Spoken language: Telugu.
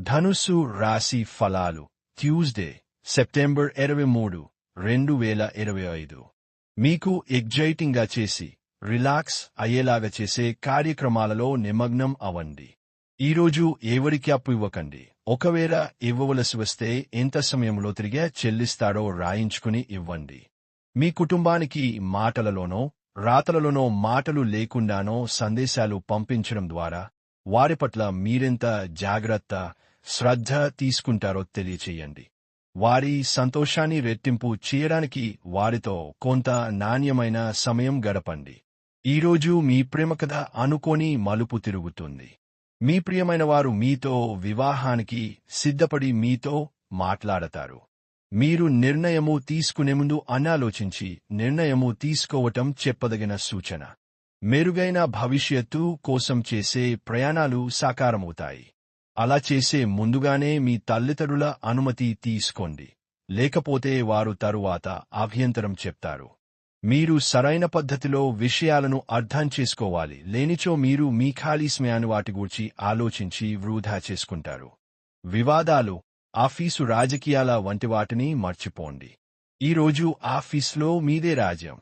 ధనుస్సు రాశి ఫలాలు. ట్యూస్డే సెప్టెంబర్ ఇరవై మూడు రెండు వేల ఇరవై ఐదు. మీకు ఎగ్జైటింగ్గా చేసి రిలాక్స్ అయ్యేలాగా చేసే కార్యక్రమాలలో నిమగ్నం అవ్వండి. ఈరోజు ఎవరికి అప్పు ఇవ్వకండి? ఒకవేళ ఇవ్వవలసి వస్తే ఎంత సమయంలో తిరిగే చెల్లిస్తాడో రాయించుకుని ఇవ్వండి. మీ కుటుంబానికి మాటలలోనో రాతలలోనో మాటలు లేకుండానో సందేశాలు పంపించడం ద్వారా వారి పట్ల మీరెంత జాగ్రత్త శ్రద్ధ తీసుకుంటారో తెలియచేయండి. వారి సంతోషాన్ని రెట్టింపు చేయడానికి వారితో కొంత నాణ్యమైన సమయం గడపండి. ఈరోజు మీ ప్రేమ కథ అనుకోని మలుపు తిరుగుతుంది. మీ ప్రియమైన వారు మీతో వివాహానికి సిద్ధపడి మీతో మాట్లాడతారు. మీరు నిర్ణయము తీసుకునే ముందు అనాలోచించి నిర్ణయము తీసుకోవటం చెప్పదగిన సూచన. మెరుగైన భవిష్యత్తు కోసం చేసే ప్రయాణాలు సాకారమవుతాయి. అలా చేసే ముందుగానే మీ తల్లిదండ్రుల అనుమతి తీసుకోండి. లేకపోతే వారు తరువాత అభ్యంతరం చెప్తారు. మీరు సరైన పద్ధతిలో విషయాలను అర్థం చేసుకోవాలి. లేనిచో మీరు మీ ఖాళీ స్మయాన్ని వాటి గూర్చి ఆలోచించి వృధా చేసుకుంటారు. వివాదాలు ఆఫీసు రాజకీయాల వంటి వాటిని మర్చిపోండి. ఈరోజు ఆఫీసులో మీదే రాజ్యం.